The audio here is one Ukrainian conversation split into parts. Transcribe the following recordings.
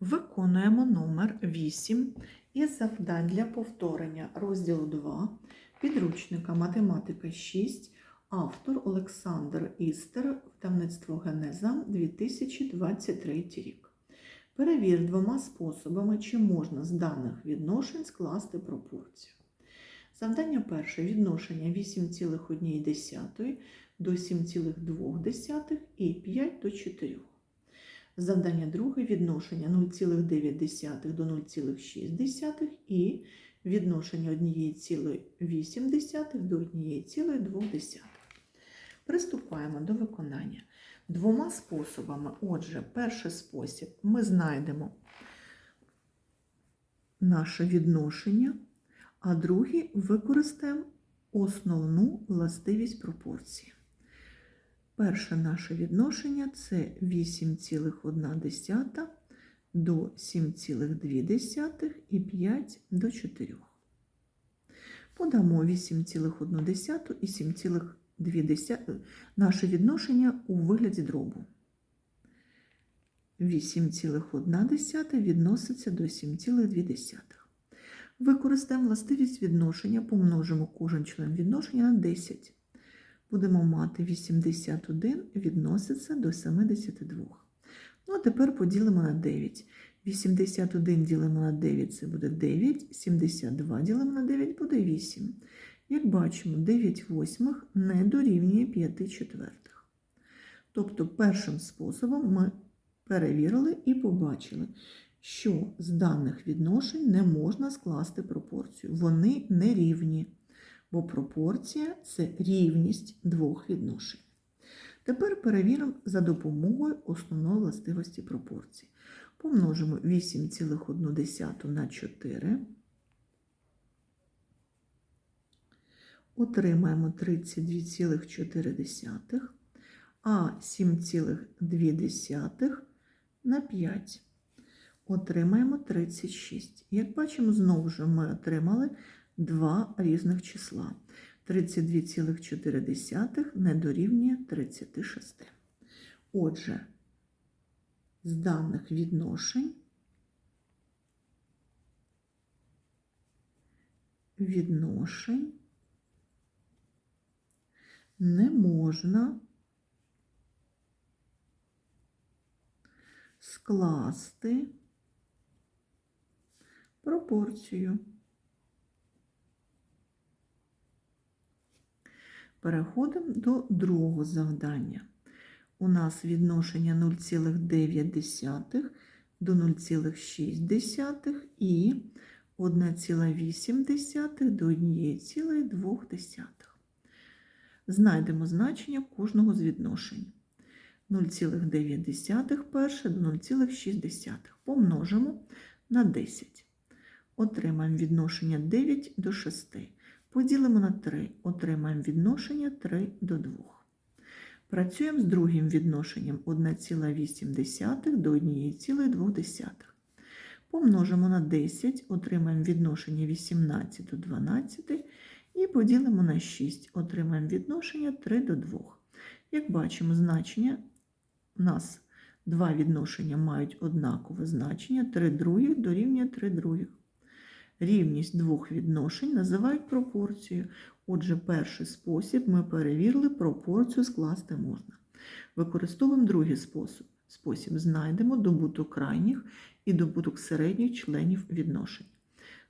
Виконуємо номер 8 із завдань для повторення розділу 2 підручника Математика 6, автор Олександр Істер, видавництво Генеза 2023 рік. Перевір двома способами, чи можна з даних відношень скласти пропорцію. Завдання перше відношення 8,1 до 7,2 і 5 до 4. Завдання друге відношення 0,9 до 0,6 і відношення 1,8 до 1,2. Приступаємо до виконання. Двома способами. Отже, перший спосіб ми знайдемо наше відношення, а другий використаємо основну властивість пропорції. Перше наше відношення це 8,1 до 7,2 і 5 до 4. Подамо 8,1 і 7,2 наше відношення у вигляді дробу. 8,1 відноситься до 7,2. Використаємо властивість відношення, помножимо кожен член відношення на 10 будемо мати 81 відноситься до 72. Ну, а тепер поділимо на 9. 81 ділимо на 9 це буде 9, 72 ділимо на 9 буде 8. Як бачимо, 9 восьмих не дорівнює 5 четвертих. Тобто, першим способом ми перевірили і побачили, що з даних відношень не можна скласти пропорцію. Вони не рівні бо пропорція це рівність двох відношень. Тепер перевіримо за допомогою основної властивості пропорції. Помножимо 8,1 на 4. Отримаємо 32,4, а 7,2 на 5. Отримаємо 36. Як бачимо, знову ж ми отримали два різних числа. 32,4 не дорівнює 36. Отже, з даних відношень відношень не можна скласти пропорцію. Переходимо до другого завдання. У нас відношення 0,9 до 0,6 і 1,8 до 1,2. Знайдемо значення кожного з відношень. 0,9 перше до 0,6. Помножимо на 10. Отримаємо відношення 9 до 6. Поділимо на 3, отримаємо відношення 3 до 2. Працюємо з другим відношенням 1,8 до 1,2. Помножимо на 10, отримаємо відношення 18 до 12 і поділимо на 6, отримаємо відношення 3 до 2. Як бачимо, значення у нас два відношення мають однакове значення, 3 других дорівнює 3 других. Рівність двох відношень називають пропорцією. Отже, перший спосіб ми перевірили, пропорцію скласти можна. Використовуємо другий спосіб. Спосіб знайдемо добуток крайніх і добуток середніх членів відношень.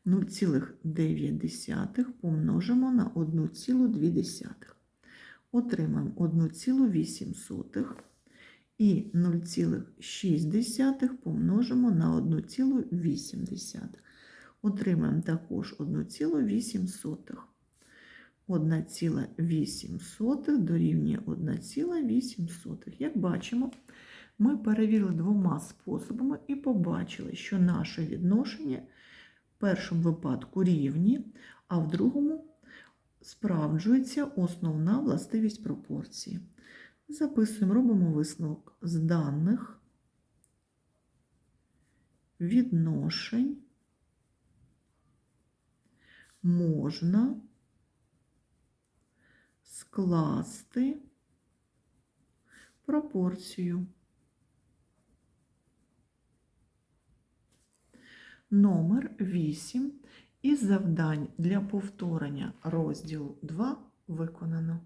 0,9 помножимо на 1,2. Отримаємо 1,8 і 0,6 помножимо на 1,8. Отримаємо також 1,8. 1,8 дорівнює 1,8. Як бачимо, ми перевірили двома способами і побачили, що наше відношення в першому випадку рівні, а в другому справджується основна властивість пропорції. Записуємо, робимо висновок з даних відношень можна скласти пропорцію. Номер 8 із завдань для повторення розділу 2 виконано.